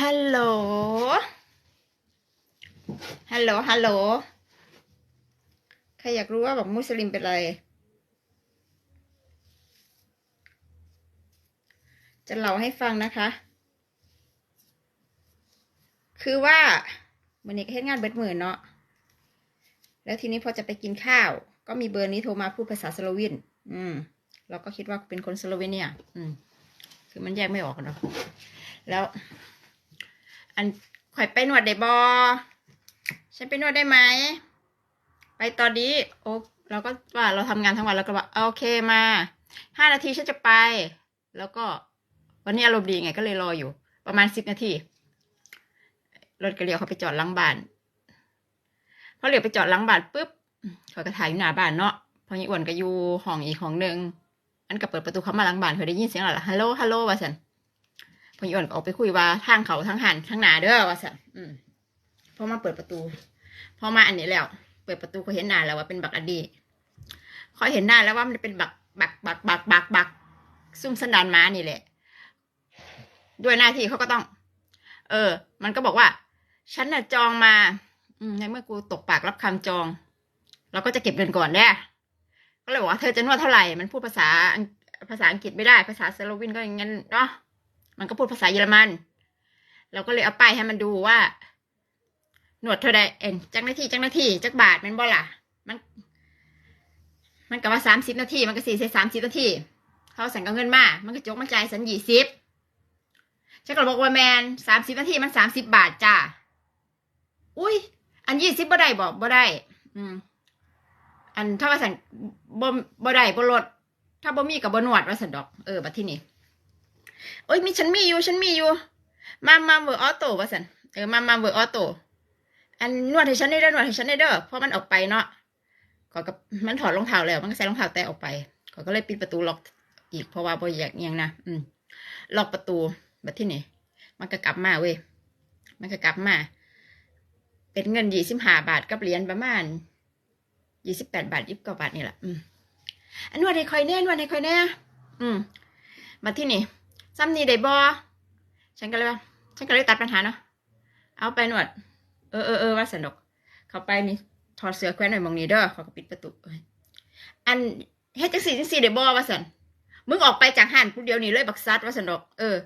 ฮัลโหล ฮัลโหล ฮัลโหล ใครอยากรู้ว่าแบบมุสลิมเป็นอะไร จะเล่าให้ฟังนะคะ คือว่าวันนี้ก็เฮ็ดงานเบิดมือเนาะ แล้วทีนี้พอจะไปกินข้าว ก็มีเบอร์นี้โทรมาพูดภาษาสโลวีนอืม เราก็คิดว่าเป็นคนสโลเวเนีย อืม คือมันแยกไม่ออกเนาะ แล้ว อันข่อยไปนวดได้บอฉันไปนวดได้ไหม ไปตอนนี้โอ้เราก็ว่าเราทำงานทั้งวันแล้วก็ว่าโอเคมาห้านาทีฉันจะไป แล้วก็วันนี้อารมณ์ดีไงก็เลยรออยู่ ประมาณสิบนาทีรถกระเลียวเขาไปจอดหลังบ้านพอเหลียวไปจอดหลังบ้านปุ๊บเขาก็ถ่ายอยู่หน้าบ้านเนาะพอยี่อ้วนก็อยู่ห้องอีกห้องหนึ่งอันก็เปิดประตูเข้ามาหลังบ้านเขาได้ยินเสียงอะไรฮัลโหลฮัลโหลว่าสัน พอยอนออกไปคุยว่าทางเขาทางหันทางหนาเด้อว่าสันอืมพอมาเปิดประตูพอมาอันนี้แล้ว เปิดประตูก็เห็นหน้าแล้วว่าเป็นบักอดีเขาเห็นหน้าแล้วว่ามันเป็นบักบักบักบักบักบักซุ่มสันดานม้านี่แหละ ด้วยหน้าที่เขาก็ต้อง เออ มันก็บอกว่า ฉันน่ะจองมาอืมในเมื่อกูตกปากรับคำจอง เราก็จะเก็บเงินก่อนแน่ก็เลยบอกว่าเธอจะนวดเท่าไหร่ มันพูดภาษาภาษาอังกฤษไม่ได้ ภาษาสโลวินก็อย่างงั้นเนาะ มันก็พูดภาษาเยอรมัน เราก็เลยเอาป้ายให้มันดูว่า หนวดเท่าใดเอ็นจักหน้าที่จักหน้าที่จักบาทมันบ่ล่ะ มัน มันก็ว่าสามสิบนาทีมันก็สี่ใส่สามสิบนาทีเขาสั่งก็เงินมา มันก็จกมาจ่ายสันยี่สิบฉันก็บอกว่าแมนสามสิบนาทีมันสามสิบบาทจ้า อุ้ย อันยี่สิบบ่ได้บอกบ่ได้ อืม อันถ้าว่าสั่งบ่บ่ได้บ่ลด ถ้าบ่มีกับบ่หนวดว่าสันดอก เออบัดที่นี่ โอ้ยมีฉันมีอยู่ฉันมีอยู่ มามาเวอร์ออโต้ว่าสันเออมามาเวอร์ออโต้อันนวดให้ฉันได้เด้อนวดให้ฉันได้เด้อเพราะมันออกไปเนาะก็กับมันถอดรองเท้าแล้ว มันก็ใส่รองเท้าแตะออกไปก็ก็เลยปิดประตูล็อกอีกเพราะว่าบ่อยากเอียงนะอืมล็อกประตูแบบที่นี่มันก็กลับมาเว้ยมันก็กลับมา เป็นเงินยี่สิบห้าบาทกับเหรียญประมาณยี่สิบแปดบาทยี่สิบกว่าบาทนี่แหละอืมอันนวดให้คอยแน่นวดให้คอยแน่ อืมมาที่นี่ ซ้ำนี่ได้บอฉันก็เลยว่าฉันก็เลยตัดปัญหาเนาะเอาไปหนวด เออเออเออว่าสนุก เขาไปนี่ถอดเสื้อแคว้นหน่อยมองนี้เด้อเขาก็ปิดประตูอันเฮ็ดจังสี่จังสี่ได้บอว่าสันมึงออกไปจากห้านผู้เดียวนี่เลยบักซัดว่าสันดกเออ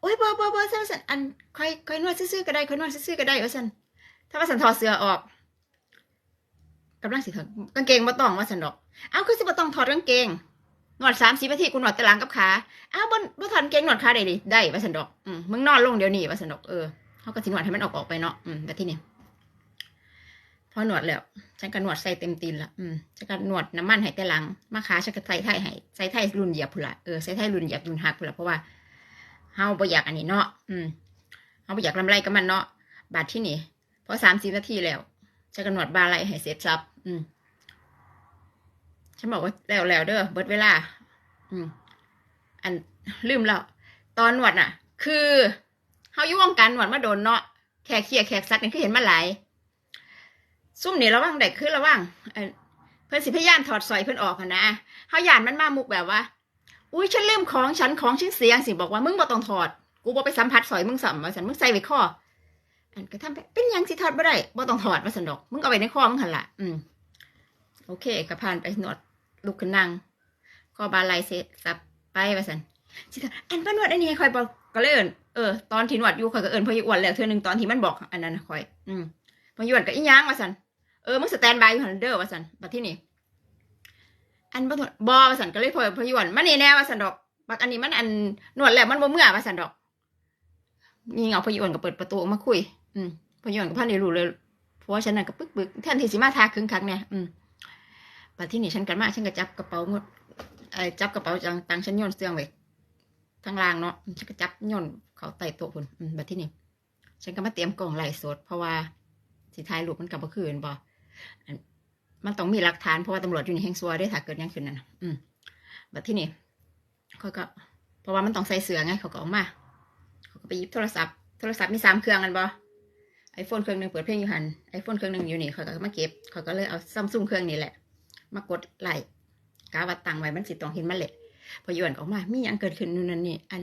โอ้ยบอบอบอสันสันอันค่อยค่อยนวดซื่อๆก็ได้ค่อยนวดซื่อๆก็ได้ว่าสันถ้าว่าสันถอดเสื้อออกกำลังสิถอดกางเกงบ่ต้องว่าสันดอก เอาคือสิบ่ต้องถอดกางเกง นวดสามสิบนาทีกูนวดตะลังกับขาอ้าวบนบนถอนเก่งนวดขาได้ดิได้ว่าสันดอกอืมมึงนอนลงเดี๋ยวนี้ว่าสันดอกเออเขาก็สินวดให้มันออกออกไปเนาะอืมแต่ที่นี่พอหนวดแล้วฉันก็นวดใส่เต็มตีนละอืมฉันก็นวดน้ำมันให้แต่หลังมาขาฉันก็ใส่ไทยให้ใส่ไทยรุนเหยียบพุ่นละเออใส่ไทยรุนเหยียบรุนหักพุ่นละเพราะว่าเฮาบ่อยากอันนี้เนาะอืมเฮาบ่อยากลำไรกับมันเนาะบาดที่นี่พอสามสิบนาทีแล้วฉันก็นวดบาไหลให้เสร็จสับอืม ฉันบอกว่าแล้วแล้วเด้อเบิดเวลา อืม อันลืมแล้ว ตอนหนวดน่ะ คือเฮาอยู่วงการหนวดมาโดนเนาะแขกเขียแขกซักนี่คือเห็นมาหลายซุ่มนี่ระวังเด็กคือระวังเอ่อเพิ่นสิพยายามถอดสอยเพิ่อนออกนะเฮาย่านมันมามุกแบบว่า อุ้ยฉันลืมของฉันของฉันเสียงสิบอกว่ามึงบ่ต้องถอด กูบ่ไปสัมผัสสอยมึงสัมว่าฉันมึงใส่ไว้ข้ออันก็ทำไปเป็นยังสิถอดบ่ได้บ่ต้องถอดว่าสันดอก มึงเอาไว้ในข้อมึงหันละอืมโอเคก็ผ่านไปหนวด ลุกขึ้นนั่งข้อบาไหลเสร็จสับไปว่าสันสิคะอันป้านวดอันนี้คอยบอกก็เลยเอินเออตอนที่นวดอยู่คอยก็เอินพออยู่อ้วนแล้วเธอหนึ่งตอนที่มันบอกอันนั้นนะคอย อืมพออยู่อ้วนก็อีหยังว่าสันเออมึงสแตนบายอยู่หันเด้อว่าสันบัดที่นี่อันบ่นวดบอว่าสันก็เลยพอพออยู่อ้วนมันนี่แน่ว่าสันดอกบักอันนี้มันอันนวดแล้วมันบ่เมื่อว่าสันดอกมีเงาพออยู่อ้วนก็เปิดประตูมาคุย อืมพออยู่อ้วนก็พันได้รู้เลยเพราะว่าฉันน่ะก็ปึกปึกแทนที่สิมาทาครึ่งครั้งเนี่ยอืม บัดที่นี่ฉันกันมาฉันก็จับกระเป๋างดไอ้จับกระเป๋าจังตังฉันโยนเสื่องไว้ทางล่างเนาะฉันก็จับโยนเขาไต่โต๊ะพุ่นอืมที่นี่ฉันก็มาเตรียมกล่องไหลสด เพราะว่าสิถ่ายรูปมันกลับมาคืนบ่อันมันต้องมีหลักฐานเพราะว่าตำรวจอยู่ในแห่งซัวได้ถ้าเกิดยังขึ้นนั่นอืมแบบที่นี่เขาก็ เพราะว่ามันต้องใส่เสือไงเขาก็เออกมาเขาก็ไปยิบโทรศัพท์โทรศัพท์มีสามเครื่องกันบ่ไอโฟนเครื่องหนึ่งเปิดเพลงอยู่หันไอโฟนเครื่องหนึ่งอยู่นี่เขาก็มาเก็บเขาก็เลยเอาซัมซุงเครื่องนี้แหละ มากดไลค์กาว่าตังไว้มันสิต้องเห็นมันแหละพอหยวนออกมามีหยังเกิดขึ้นนู่นนั่นนี่อัน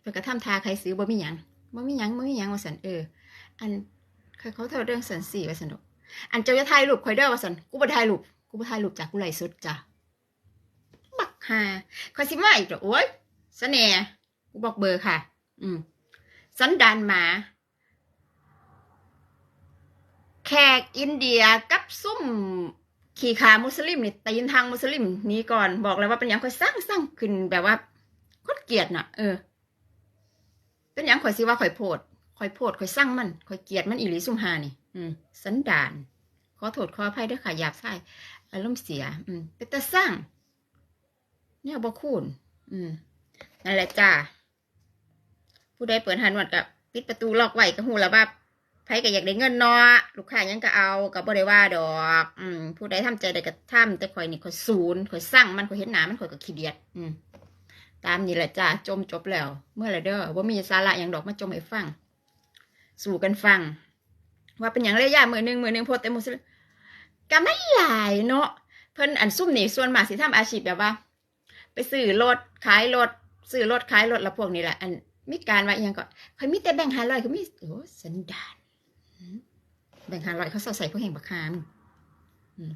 เพื่อกระทำทาใครซื้อบ่มีหยังบ่มีหยังบ่มีหยังว่าสันเออ อันเขาเขาเธอเรื่องสันสี่ว่าสันดอกอันเจ้าจะถ่ายรูปคอยเด้อว่าสันกูบ่ถ่ายรูปกูบ่ถ่ายรูปจ้ะกูไลฟ์สดจ้ะบักฮาคอยสิมาอีกดอโอ้ยเสน่ห์กูบอกเบอร์ค่ะ อืมสันดานหมาแขกอินเดียกับซุ่ม ขี่ขามุสลิมนี่ตีนทางมุสลิมนี้ก่อนบอกเลยว่าเป็นอย่างข่อยสร้างสร้างขึ้นแบบว่าคตรเกียดน่ะ เออ เป็นอย่างข่อยสิว่าข่อยโพดข่อยโพดข่อยสร้างมันข่อยเกียดมันอีหลีซุ่มหานี่ อืม สันดาน ขอโทษขออภัยด้วยค่ะหยาบคายอารมณ์เสีย อืมเป็นแต่สร้าง เนี่ยบ่คูณอืมนั่นแหละจ้าผู้ใดเปิดหันหนวดกับปิดประตูล็อกไว้ก็หูแล้วว่า ไผก็อยากได้เงินเนาะลูกค้ายังก็เอาก็บ่ได้ว่าดอก อืมผู้ใดทำใจได้ก็ทำแต่ข่อยนี่ข่อยศูนย์ข่อยสร้างมันข่อยเห็นหน้ามันข่อยก็ขี้เดียด อืมตามนี่แหละจ้าจมจบแล้ว เมื่อไรเด้อว่ามีสาระอย่างดอกมาจมให้ฟัง สู่กันฟัง ว่าเป็นอย่างไรย่ามือหนึ่งมือหนึ่งโพดแต่มุสลิมก็ไม่หลายเนาะเพิ่นอันซุ่มนี่ส่วนมากสิทำอาชีพแบบว่า ไปซื้อรถขายรถซื้อรถขายรถแล้วพวกนี้แหละอันมีการว่าอหยังก็เคยมีแต่แบ่งห้าร้อยเขามีโอ้สันดาน แบ่งหาลอยเขาเสาใส่พวกแห่งบักคาม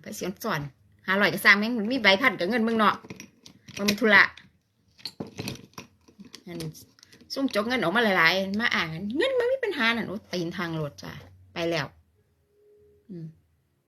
ไปเสียงสอนหาลอยก็สร้างแม่งมีใบพัดกับเงินมึงเนาะมันมีธุระอันซุ่มจกเงินออกมาหลายๆ มาอ่านเงินมันมีปัญหาน่ะโอ้ตีนทางโหลดจ้ะไปแล้ว อืม